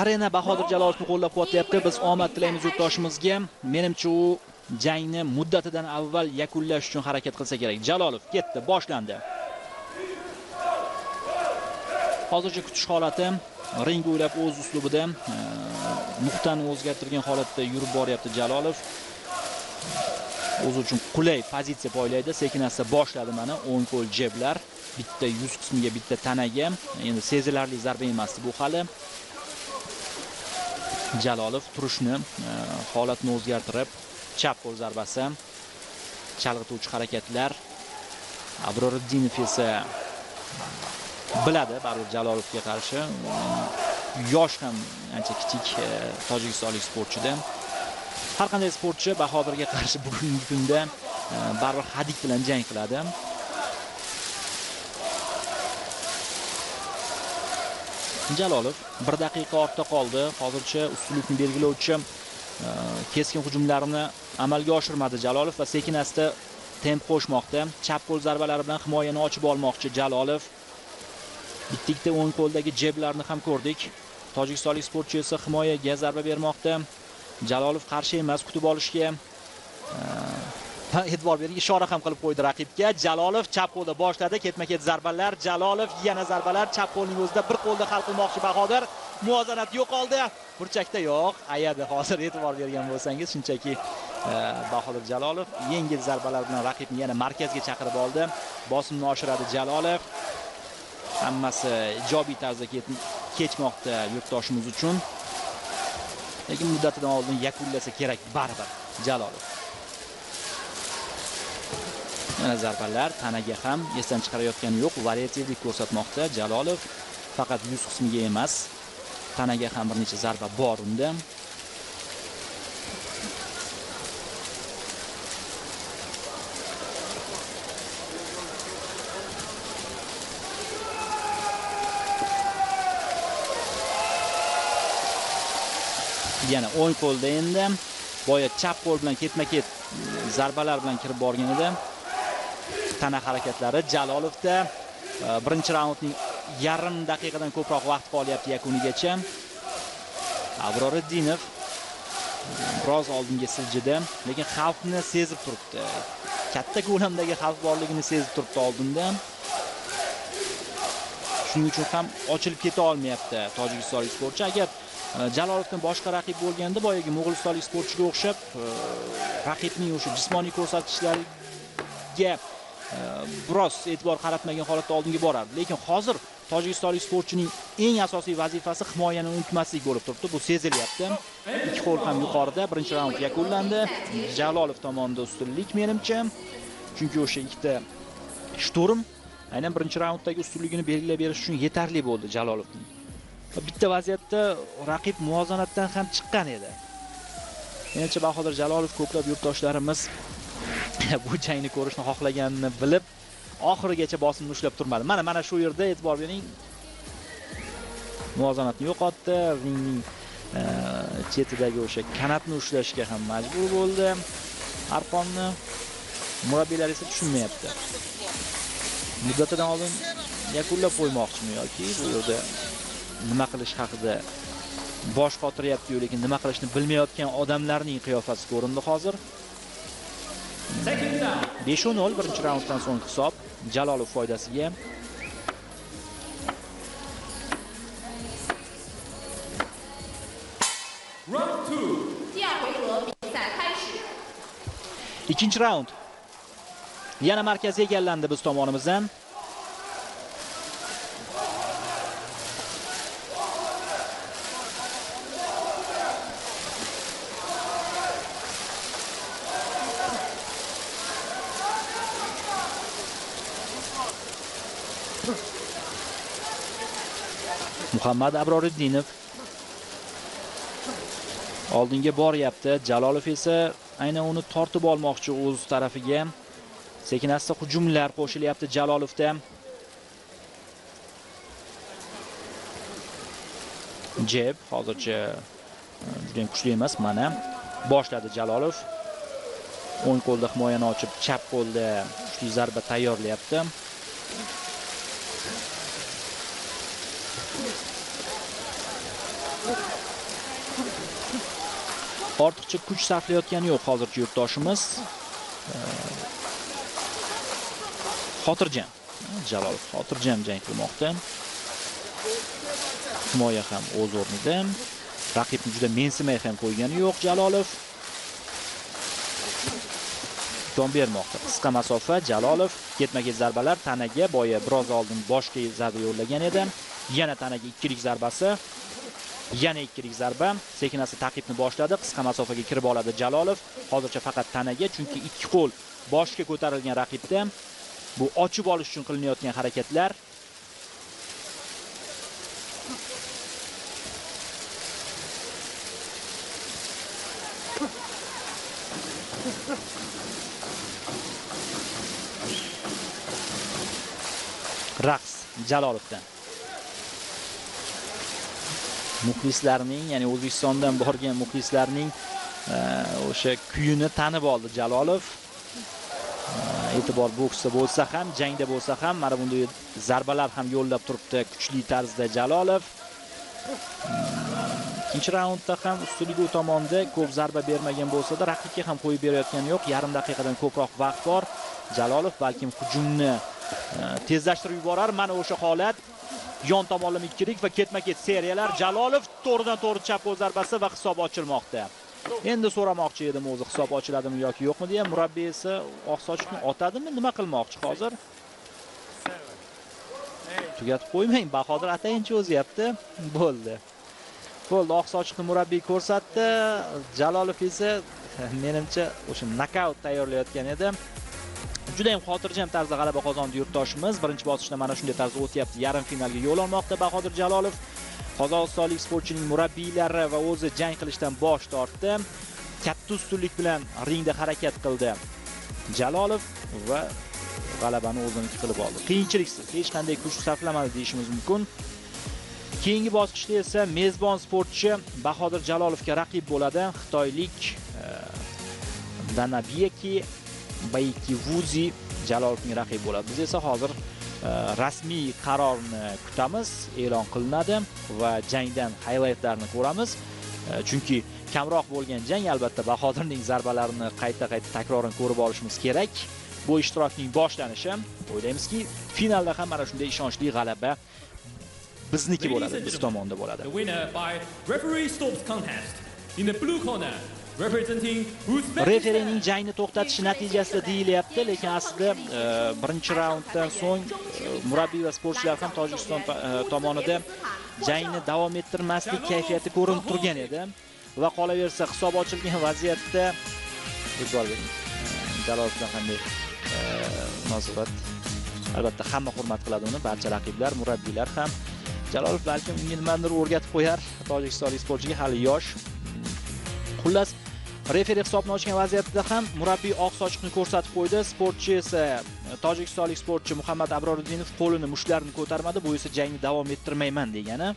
arena bahodir jalolovni qo'llab quvvatlayapti biz omad tilaymiz yurtdoshimizga. Menimcha u jangni muddatidan avval yakunlash uchun harakat qilsa kerak. Jalolov ketdi boshlandi. Hozircha kutish holati ring o'ylab o'z uslubida e, nuqtani o'zgartirgan holatda yurib boryapti jalolov. O'zi uchun qulay pozitsiya poylaydi sekin asta boshladi mana o'ng qo'l jeblar. Bitta yuz qismiga bitta tanaga. Endi sezilarli zarba emasdi bu hali. Jalolov turishni e, holatni o'zgartirib chap qo'l zarbasi chalg'ituvchi harakatlar. Abroriddinov esa biladi baribir jalolovga qarshi. Yosh ham ancha kichik e, tojikistonlik sportchida. Har qanday sportchi bahodirga qarshi bugungi kunda e, baribir hadik bilan jang qiladi. Jalolov 1 daqiqa ortda qoldi. Hozircha ustunlikni belgilovchi e, keskin hujumlarini amalga oshirmadi jalolov va sekin asta temp qo'shmoqda. Chap qo'l zarbalari bilan himoyani ochib olmoqchi jalolov. Bitta ikkita o'ng qo'ldagi jeblarni ham ko'rdik. Tojikistonlik sportchi esa himoyaga zarba bermoqda. Jalolov qarshi emas kutib olishga e, e'tibor ishora ham qilib qo'ydi raqibga. Jalolov chap qo'lda boshladi. Ketma ket zarbalar. Jalolov yana zarbalar. Chap qo'lning o'zida bir qo'lda hal qilmoqchi bahodir. Muvozanat yo'qoldi. Burchakda yo'q. Ayadi hozir e'tibor bergan bo'lsangiz shunchaki e, bahodir jalolov yengil zarbalar bilan raqibni yana markazga chaqirib oldi. Bosimni oshiradi jalolov. Hammasi ijobiy tarzda kechmoqda yurtdoshimiz uchun. Lekin muddatidan oldin yakunlasa kerak baribir jalolov. Yana zarbalar tanaga ham esdan chiqarayotgani yo'q. Variativlik ko'rsatmoqda. Jalolov faqat yuz qismiga emas. Tanaga ham bir necha zarba bor unda. Yana o'ng qo'lda endi boya chap qo'l bilan ketma ket zarbalar bilan kirib borgan edi. Tana harakatlari. Jalolovda e, birinchi raundning yarim daqiqadan ko'proq vaqt qolyapti yakunigacha. Abroriddinov biroz oldinga siljidi lekin xavfni sezib turibdi. Katta ko'lamdagi xavf borligini sezib turibdi oldinda. Shuning uchun ham ochilib keta olmayapti tojikistonlik sportchi. Agar e, jalolovdan boshqa raqib bo'lganda boyagi mo'g'ulistonlik sportchiga o'xshab e, raqibning o'sha jismoniy ko'rsatkichlariga biroz e'tibor qaratmagan holatda oldinga borardi. Lekin hozir tojikistonlik sportchining eng asosiy vazifasi himoyani unutmaslik bo'lib turibdi. Bu sezilyapti. Ikki qo'l ham yuqorida. Birinchi raund yakunlandi. Jalolov tomonida ustunlik menimcha. Chunki o'sha ikkita shturm aynan birinchi raunddagi ustunligini belgilab berish uchun yetarli bo'ldi jalolovning. Bitta vaziyatda raqib muvozanatdan ham chiqqan edi. Menimcha bahodir jalolov ko'plab yurtdoshlarimiz bu jangni ko'rishni xohlaganini bilib oxirigacha bosimni ushlab turmadi. Mana mana shu yerda e'tibor bering. Muvozanatni yo'qotdi. Ringning e, chetidagi o'sha kanatni ushlashga ham majbur bo'ldi. Arqonni murabbiylar esa tushunmayapti. Muddatidan oldin yakunlab qo'ymoqchimi yoki bu yerda nima qilish haqida bosh qotiryaptiyu lekin nima qilishni bilmayotgan odamlarning qiyofasi ko'rindi hozir. 5-0 birinchi raunddan so'ng hisob Jalolov foydasiga. Ikkinchi raund. Yana markazga egallandi biz tomonimizdan. Muhammad abroriddinov oldinga boryapti. Jalolov esa aynan uni tortib olmoqchi o'z tarafiga. Sekin asta hujumlar qo'shilyapti jalolovda. Jeb hozircha e, juda ham kuchli emas mana boshladi jalolov. O'ng qo'lda himoyani ochib chap qo'lda kuchli zarba tayyorlayapti. Ortiqcha kuch sarflayotgani yo'q hozircha yurtdoshimiz. Xotirjam jalolov xotirjam jang qilmoqda. Himoya ham o'z o'rnida. Raqibni juda mensimay ham qo'ygani yo'q jalolov. Imkon bermoqda. Qisqa masofa jalolov ketma ket zarbalar tanaga boya biroz oldin boshga zarba yo'llagan edi. Yana tanaga ikkilik zarbasi. Yana ikkilik zarba. Sekin asta taqibni boshladi. Qisqa masofaga kirib oladi jalolov. Hozircha faqat tanaga chunki ikki qo'l boshga ko'tarilgan raqibda. Bu ochib olish uchun qilinayotgan harakatlar. Raqs jalolovdan. Muxlislarning ya'ni o'zbekistondan borgan muxlislarning e, o'sha kuyini tanib oldi jalolov. E, e'tibor boksda bo'lsa ham jangda bo'lsa ham mana bunday zarbalar ham yo'llab turibdi kuchli tarzda jalolov. E, ikkinchi raundda ham ustunligi u tomonda ko'p zarba bermagan bo'lsa-da raqibga ham qo'yib berayotgani yo'q. Yarim daqiqadan ko'proq vaqt bor. Jalolov balkim hujumni tezlashtirib yuborar. Mana o'sha holat. Yon tomonlama ikkilik va ketma ket seriyalar. Jalolov to'g'ridan to'g'ri chap qo'l zarbasi va hisob ochilmoqda. Endi so'ramoqchi edim o'zi hisob ochiladimi yoki yo'qmi deya. Murabbiy esa oqsochiqni otadimi nima qilmoqchi hozir? Tugatib qo'ymang bahodir atayinchi o'zyapti. Bo'ldi. Bo'ldi oq sochiqni murabbiy ko'rsatdi. Jalolov esa menimcha o'sha nokaut tayyorlayotgan edi. Juda ham xotirjam tarzda g'alaba qozondi yurtdoshimiz. Birinchi bosqichda mana shunday tarzda o'tyapti. Yarim finalga yo'l olmoqda bahodir jalolov. Qozog'istonlik sportchining murabbiylari va o'zi jang qilishdan bosh tortdi. Katta ustunlik bilan ringda harakat qildi jalolov va g'alabani o'ziniki qilib oldi. Qiyinchiliksiz hech qanday kuch sarflamadi deyishimiz mumkin. Keyingi bosqichda esa mezbon sportchi bahodir jalolovga raqib bo'ladi. Xitoylik e, danabieki baiki vuzi jalolovning raqibi bo'ladi biz esa hozir e, rasmiy qarorni kutamiz e'lon qilinadi va jangdan haylaytlarni ko'ramiz E, chunki kamroq bo'lgan jang albatta bahodirning zarbalarini qayta qayta takroran ko'rib olishimiz kerak bu ishtirokning boshlanishi o'ylaymizki finalda ham mana shunday ishonchli g'alaba bizniki bo'ladi biz tomonda bo'ladi. In the blue corner. Referining jangni to'xtatishi natijasida deyilyapti lekin aslida e, birinchi raunddan so'ng e, murabbiy va sportchilar ham tojikiston to- e, tomonida jangni davom ettirmaslik kayfiyati ko'rinib turgan edi. Va qolaversa hisob ochilgan vaziyatda e'tibor bering bilan qanday munosabat albatta hamma hurmat qiladi uni. Barcha raqiblar murabbiylar ham. Jalolov balkim unga nimanidir o'rgatib qo'yar tojikistonlik sportchiga. Hali yosh. Xullas referi hisobni ochgan vaziyatda ham murabbiy oq sochiqni ko'rsatib qo'ydi. Sportchi esa e, tojikistonlik sportchi muhammad abroriddinov qo'lini mushtlarini ko'tarmadi. Bu esa jangni davom ettirmayman degani.